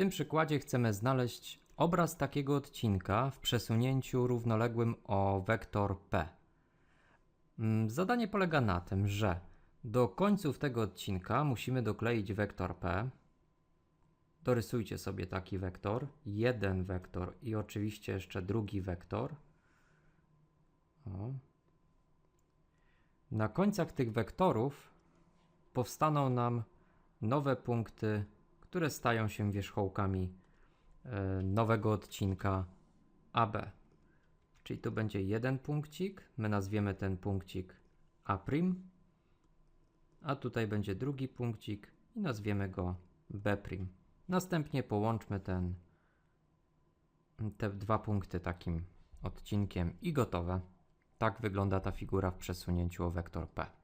tym przykładzie chcemy znaleźć obraz takiego odcinka w przesunięciu równoległym o wektor p. Mm, Zadanie polega na tym, że do końców tego odcinka musimy dokleić wektor p. Dorysujcie sobie taki wektor, jeden wektor i oczywiście jeszcze drugi wektor. O. Na końcach tych wektorów powstaną nam nowe punkty, które stają się wierzchołkami e, nowego odcinka AB. Czyli tu będzie jeden punkcik, my nazwiemy ten punkcik A', a tutaj będzie drugi punkcik i nazwiemy go B'. Następnie połączmy ten, te dwa punkty takim odcinkiem i gotowe. Tak wygląda ta figura w przesunięciu o wektor P.